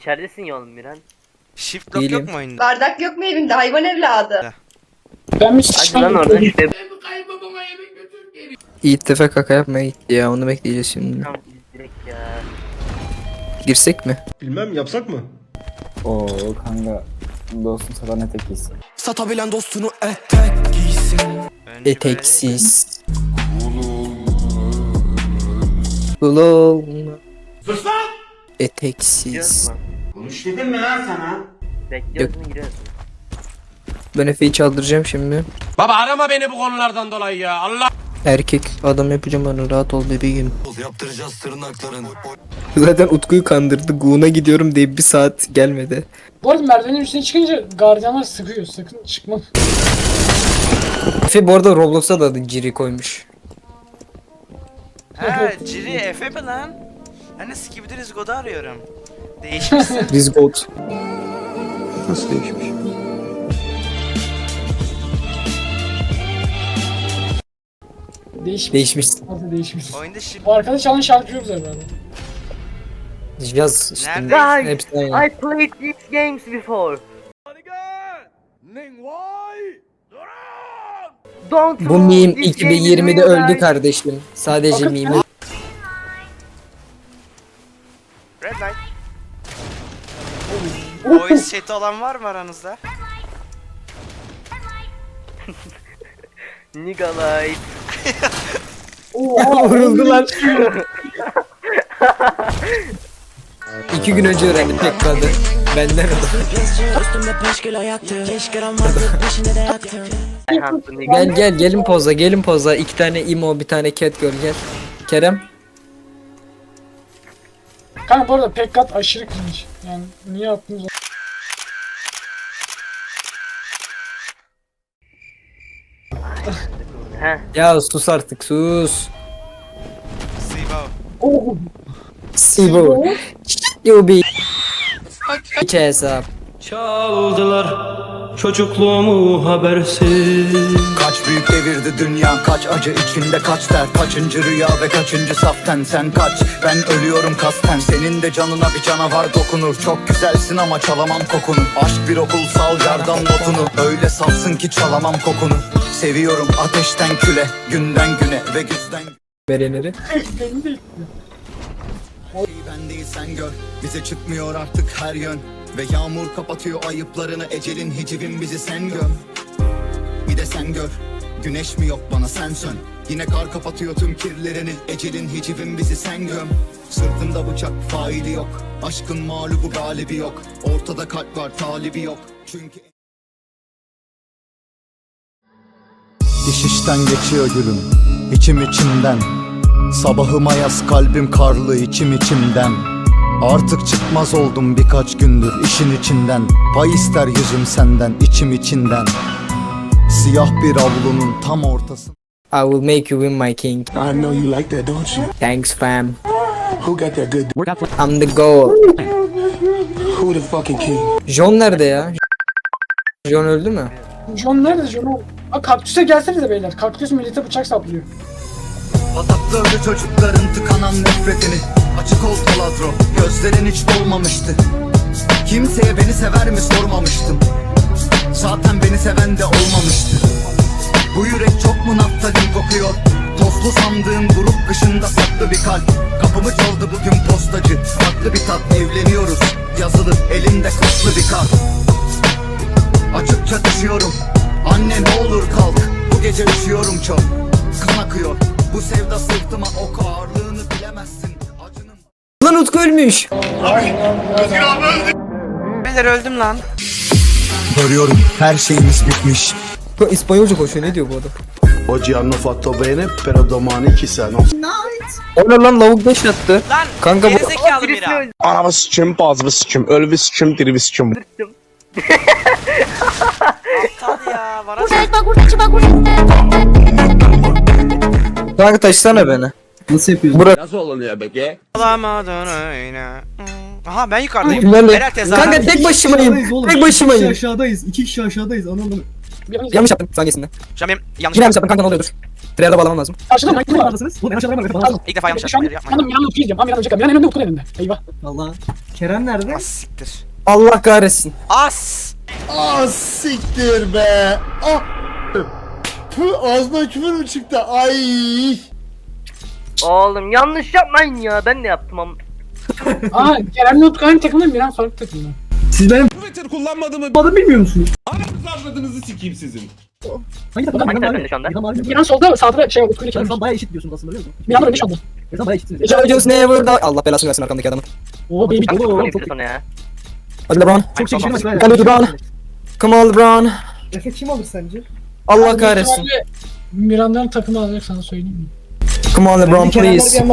İçeridesin ya oğlum Miran. Shift lock Değilim. yok mu oyunda? Bardak yok mu evinde hayvan evladı? Ben bir Hadi lan oradan işte. Yiğit tefe kaka yapmaya gitti ya onu bekleyeceğiz şimdi. Tamam biz direkt ya. Girsek mi? Bilmem yapsak mı? Oo kanka dostum sana ne tek giysin. Satabilen dostunu etek giysin Bence Eteksiz. Lol. Eteksiz. Giriyoruz mu? Konuş dedim mi lan sana? Bekliyorsun giriyorsun. Ben Efe'yi çaldıracağım şimdi. Baba arama beni bu konulardan dolayı ya Allah Erkek adam yapacağım bana rahat ol bebeğim. Yaptıracağız tırnaklarını Zaten Utku'yu kandırdı. Guğuna gidiyorum diye bir saat gelmedi. Bu arada merdivenin üstüne çıkınca gardiyanlar sıkıyor. Sakın çıkma. Efe bu arada Roblox'a da adı Ciri koymuş. Ha Ciri Efe mi lan? Ben de Skibidi God'u arıyorum. Değişmişsin. Rizgold. Nasıl değişmiş? Değişmiş. Değişmiş. Nasıl değişmiş? Oyunda shift... Bu arkada çalan şarkı yok zaten. Yaz işte. Nerede? Guys, Hepsi aynı. I played these games before. Don't Bu meme this game is 2020'de real, öldü kardeşim. Sadece meme. Voice chat'i olan var mı aranızda? Nigga light. Vuruldular. İki gün önce öğrendim tek kadı. Benden the nigga. Gel gel gelin poza gelin poza. İki tane imo bir tane cat girl gel. Kerem. Kanka bu arada Pekkat aşırı cringe. Yani niye attınız onu? Heh. Ya sus artık sus. Sibo. Oh, Sibo. You be. Hiç hesap. Çaldılar çocukluğumu habersiz Kaç büyük devirdi dünya kaç acı içinde kaç dert Kaçıncı rüya ve kaçıncı saften sen kaç? Ben ölüyorum kasten senin de canına bir canavar dokunur. Çok güzelsin ama çalamam kokunu. Aşk bir okul sal yardan notunu. Öyle safsın ki çalamam kokunu. Seviyorum ateşten küle günden güne ve güzden de Ben değil sen gör. Bize çıkmıyor artık her yön. Ve yağmur kapatıyor ayıplarını. Ecelin hicivin bizi sen gör Bir de sen gör. Güneş mi yok bana sen sön. Yine kar kapatıyor tüm kirlerini. Ecelin hicivin bizi sen göm. Sırtında bıçak faili yok. Aşkın mağlubu galibi yok. Ortada kalp var talibi yok. Çünkü Diş işten geçiyor gülüm. İçim içimden. Sabahıma yaz kalbim karlı içim içimden. Artık çıkmaz oldum birkaç gündür işin içinden. Pay ister yüzüm senden içim içinden Siyah bir avlunun tam ortası I will make you win my king. I know you like that, don't you? Thanks fam. Who got that good? I'm the goal. Who the fucking king? John nerede ya? John öldü mü? John nerede John? Aa kaktüse gelsenize beyler. Kaktüs millete bıçak saplıyor. Patakladı çocukların tıkanan nefretini Açık ol taladro gözlerin hiç dolmamıştı Kimseye beni sever mi sormamıştım Zaten beni seven de olmamıştı. Bu yürek çok mu naftalin kokuyor? Tozlu sandığım grup kışında saklı bir kalp. Kapımı çaldı bugün postacı. Farklı bir tat evleniyoruz. Yazılı elimde kaslı bir kart Açıkça düşüyorum Anne ne olur kalk. Bu gece üşüyorum çok. Kan akıyor. Bu sevda sırtıma ok ağırlığını bilemezsin. Acının Lan Utku ölmüş. Beyler öldüm lan. Görüyorum her şeyimiz bitmiş Bu İspanyolca koşuyor ne diyor bu adam? Oggi hanno fatto bene, però domani chissà, no? O ne lan lavuk 5 attı. Lan Kanka bu- gerizekalı Mira. Anamı sıçım, bazımı sıçım, ölümü sıçım, dirimi sıçım. Aptal ya. Varas. Kanka taşısana beni. Nasıl yapıyorsun? Burak. Nasıl olunuyor peki? Alamadın öyle. Aha ben yukarıdayım. Kimlerle? Berat tezahürat. Kanka tek başımayım. Tek başımayım. aşağıdayız. İki kişi aşağıdayız. Anladım. Biraz Yanlış yaptın saniyesinde. Şu an benim yanlış. Yine yanlış yaptın kanka ne oluyor dur. Treyarch'a bağlamam lazım. Karşıda mı? Kim var? İlk defa yanlış yaptım. Yanım Miran'la Utku diyeceğim. Ama Miran Utku. Miran önünde Utku önünde. Eyvah. Allah. Kerem nerede? Az siktir. Allah kahretsin. As! Ah siktir be. Ah. Tüh ağzına küfür mü çıktı? Ay. Oğlum yanlış yapmayın ya. Ben de yaptım ama. Aa Kerem'le Utku aynı takımda Miran farklı takımda. Siz benim Twitter kullanmadığımı adamı bilmiyor musunuz? avradınızı sikeyim sizin. Hangi takım? Hangi takımda şu anda? Miran solda sağda şey Utku ile Kerem sen bayağı eşit diyorsunuz aslında biliyor musun? Miran da önde şu anda. Sen bayağı eşitsiniz. Just never die. Allah belasını versin arkamdaki adamın. Oo baby. Çok Oo, çok ya. Hadi LeBron. Çok var you do ya. LeBron? Come on LeBron. Efe kim alır sence? Allah kahretsin. Miran'dan takımı alacak sana söyleyeyim mi? Come on LeBron please.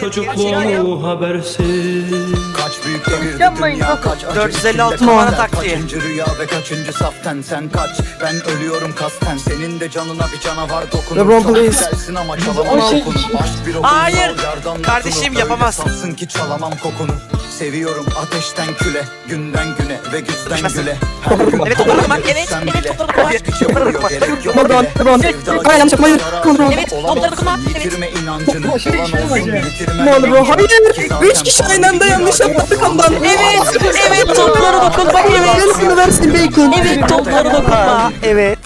Çocukluğumu habersiz Kaç büyük devirdi Yapmayın, dünya kaç acı 456 içinde numara taktiği. Kaçıncı rüya ve kaçıncı saften sen kaç Ben ölüyorum kasten senin de canına bir canavar dokunur LeBron, Çok güzelsin ama çalamam O şey- kokunu Aşk bir okul Hayır. sal, yardan Kardeşim. Öyle safsın ki çalamam kokunu Seviyorum ateşten küle Günden güne ve güzden Düşmezsin. güle Her gün Evet, toplara dokunmak. bana Evet, sen evet, bile. toplara dokunmak. Aşk içe vuruyor, gerek yok LeBron, bile. LeBron. Sevda Hayır, yanlış yapma, hayır. zarar. LeBron. Evet, Olamazsın, toplara dokunmak. Yitirme inancını Aşırı Olan işlem olsun, acı. yitirme Come on LeBron. Hayır. Ki Üç zaten kişi aynı anda yanlış değil. Ondan. Evet, evet toplara dokunmak evet. Belasını versin Bacon. Evet toplara dokunma. Evet.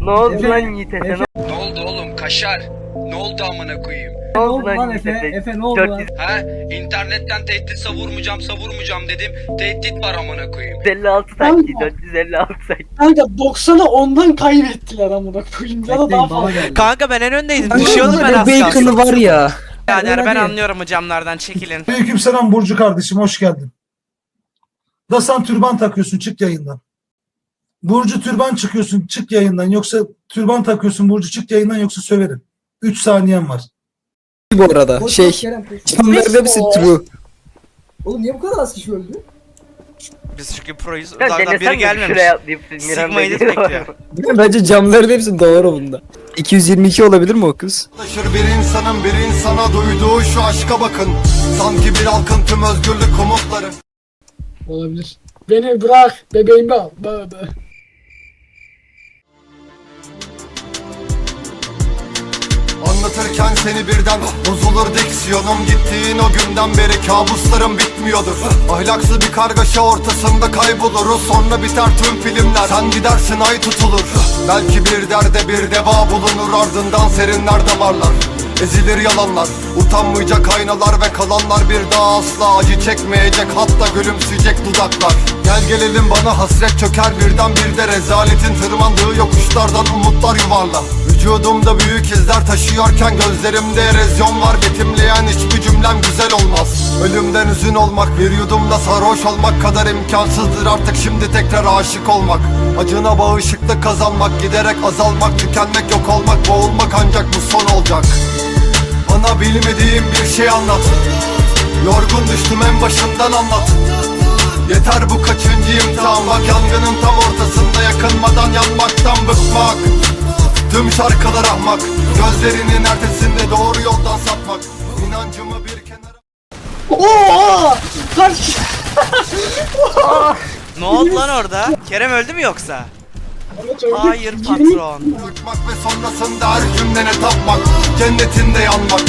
Ne oldu lan Yiğit'e sen? Ne oldu oğlum kaşar? Ne oldu amına koyayım? Ne Ne oldu lan Efe? Efe ne oldu lan? 456 Ha? İnternetten tehdit savurmayacağım savurmayacağım dedim. Tehdit var amına koyayım. taktiği 456 taktiği. Kanka 90'a 10'dan kaybettiler amına koyayım. Ya da daha fazla. Kanka ben en öndeydim. Düşüyordum ben az Bacon'ı var ya. Yani ben anlıyorum hocamlardan çekilin. Aleykümselam Burcu kardeşim hoş geldin. Da sen türban takıyorsun çık yayından. Burcu türban çıkıyorsun çık yayından yoksa türban takıyorsun Burcu çık yayından yoksa söverim. 3 saniyen var. Bu arada Koş, şey. koş Kerem, koş. True. Oğlum niye bu kadar az kişi öldü? Biz çünkü proyuz. Uzaktan biri mi gelmemiş. Sigma'yı da bekliyor. Bence camların hepsi doğru bunda. 222 olabilir mi o kız? Bir insanın bir insana duyduğu şu aşka bakın Sanki bir halkın tüm özgürlük umutları Olabilir. Beni bırak bebeğimi al. Baba. Anlatırken seni birden bozulur diksiyonum. Gittiğin o günden beri kabuslarım bitmiyordur. Ahlaksız bir kargaşa ortasında kayboluruz. Sonra biter tüm filmler Sen gidersin ay tutulur. Belki bir derde bir deva bulunur Ardından serinler damarlar Ezilir yalanlar Utanmayacak aynalar ve kalanlar Bir daha asla acı çekmeyecek Hatta gülümseyecek dudaklar. Gel gelelim bana hasret çöker birden bir de Rezaletin tırmandığı yokuşlardan umutlar yuvarla Vücudumda büyük izler taşıyorken Gözlerimde erozyon var Betimleyen hiçbir cümlem güzel olmaz. Ölümden üzün olmak Bir yudumda sarhoş olmak kadar imkansızdır Artık şimdi tekrar aşık olmak. Acına bağışıklık kazanmak Giderek azalmak, tükenmek, yok olmak Boğulmak ancak bu son olacak bana bilmediğim bir şey anlat Yorgun düştüm en başından anlat Yeter bu kaçıncı imtihan Bak yangının tam ortasında yakınmadan yanmaktan bıkmak Tüm şarkılar ahmak Gözlerinin ertesinde doğru yoldan sapmak İnancımı bir kenara Oo! Karşı. Ne oldu lan orada? Kerem öldü mü yoksa? Hayır patron. Uçmak ve sonrasında her cümlene tapmak Cennetinde yanmak.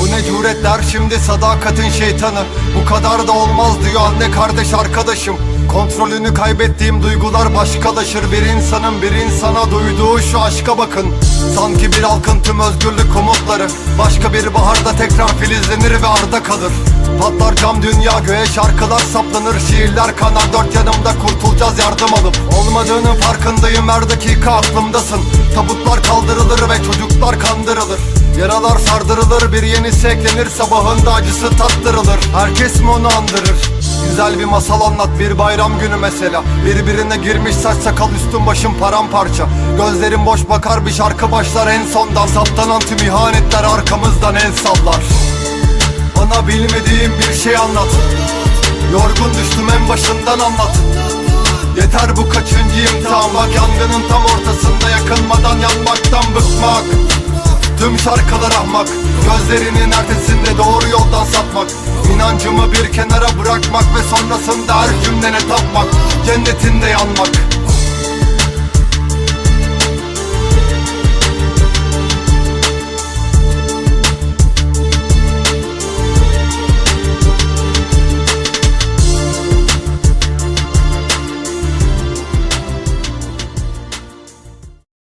Bu ne cüretler şimdi sadakatin şeytanı. Bu kadar da olmaz diyor anne kardeş arkadaşım Kontrolünü kaybettiğim duygular başkalaşır. Bir insanın bir insana duyduğu şu aşka bakın. Sanki bir halkın tüm özgürlük umutları Başka bir baharda tekrar filizlenir ve arda kalır. Patlar cam dünya göğe şarkılar saplanır. Şiirler kanar dört yanımda kurtulacağız yardım alıp. Olmadığının farkındayım her dakika aklımdasın. Tabutlar kaldırılır ve çocuklar kandırılır. Yaralar sardırılır bir yenisi eklenir Sabahında acısı tattırılır. Herkes mi onu andırır Güzel bir masal anlat bir bayram günü mesela. Birbirine girmiş saç sakal üstüm başım paramparça. Gözlerim boş bakar bir şarkı başlar en sondan Saptanan tüm ihanetler arkamızdan el sallar. Bana bilmediğim bir şey anlat. Yorgun düştüm en başından anlat. Yeter bu kaçıncı imtihan? Bak yangının tam ortasında yakınmadan yanmaktan bıkmak. Tüm şarkılar ahmak Gözlerinin ertesinde doğru yoldan sapmak İnancımı bir kenara bırakmak Ve sonrasında her cümlene tapmak Cennetinde yanmak